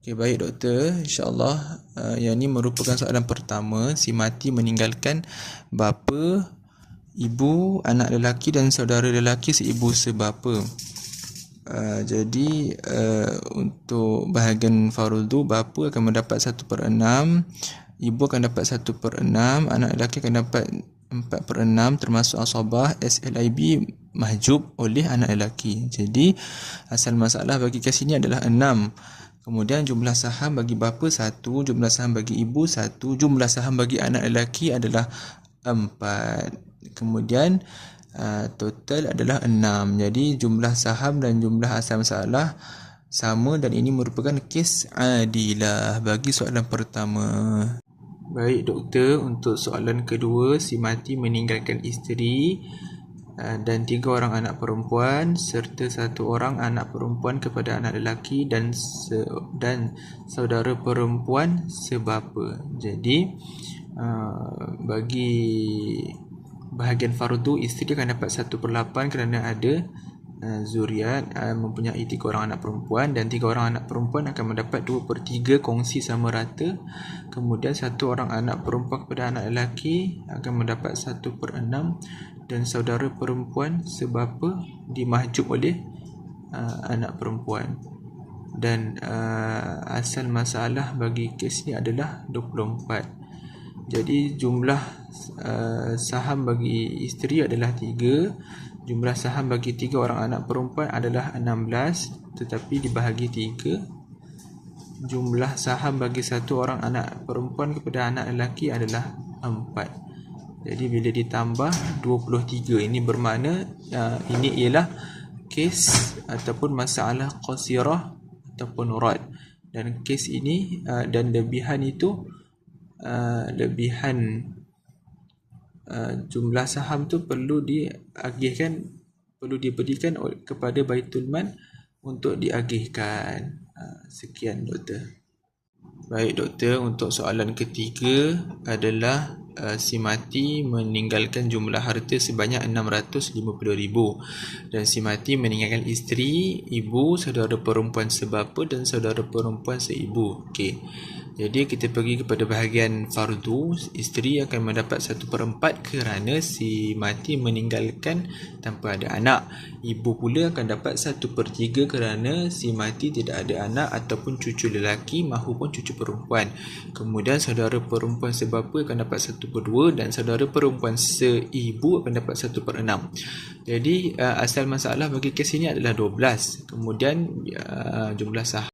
Okay, baik doktor. InsyaAllah uh, yang ini merupakan soalan pertama. Si mati meninggalkan bapa, ibu, anak lelaki dan saudara lelaki seibu sebapa. Uh, jadi uh, untuk bahagian fardu bapa akan mendapat 1 per 6 ibu akan dapat 1 per 6 anak lelaki akan dapat 4 per 6 termasuk asabah SLIB mahjub oleh anak lelaki jadi asal masalah bagi kes ini adalah 6 Kemudian jumlah saham bagi bapa satu, jumlah saham bagi ibu satu, jumlah saham bagi anak lelaki adalah empat. Kemudian uh, total adalah enam. Jadi jumlah saham dan jumlah asal masalah sama dan ini merupakan kes adilah bagi soalan pertama. Baik doktor, untuk soalan kedua, si mati meninggalkan isteri dan tiga orang anak perempuan serta satu orang anak perempuan kepada anak lelaki dan se dan saudara perempuan sebapa. Jadi uh, bagi bahagian fardu isteri akan dapat satu per 8 kerana ada uh, zuriat uh, mempunyai tiga orang anak perempuan dan tiga orang anak perempuan akan mendapat dua per 3 kongsi sama rata. Kemudian satu orang anak perempuan kepada anak lelaki akan mendapat satu per 6 dan saudara perempuan sebapa dimahjub oleh uh, anak perempuan dan uh, asal masalah bagi kes ni adalah 24 jadi jumlah uh, saham bagi isteri adalah 3 jumlah saham bagi 3 orang anak perempuan adalah 16 tetapi dibahagi 3 jumlah saham bagi satu orang anak perempuan kepada anak lelaki adalah 4 jadi bila ditambah 23 ini bermakna uh, ini ialah kes ataupun masalah qasirah ataupun rad. Dan kes ini uh, dan lebihan itu uh, lebihan uh, jumlah saham tu perlu diagihkan perlu diberikan kepada Baitul Mal untuk diagihkan. Uh, sekian doktor. Baik doktor, untuk soalan ketiga adalah uh, si mati meninggalkan jumlah harta sebanyak 650,000 dan si mati meninggalkan isteri, ibu, saudara perempuan sebapa dan saudara perempuan seibu. Okey. Jadi kita pergi kepada bahagian fardu, isteri akan mendapat 1 per 4 kerana si mati meninggalkan tanpa ada anak. Ibu pula akan dapat 1 per 3 kerana si mati tidak ada anak ataupun cucu lelaki mahupun cucu perempuan. Kemudian saudara perempuan sebapa akan dapat 1 per 2 dan saudara perempuan seibu akan dapat 1 per 6. Jadi uh, asal masalah bagi kes ini adalah 12. Kemudian uh, jumlah sah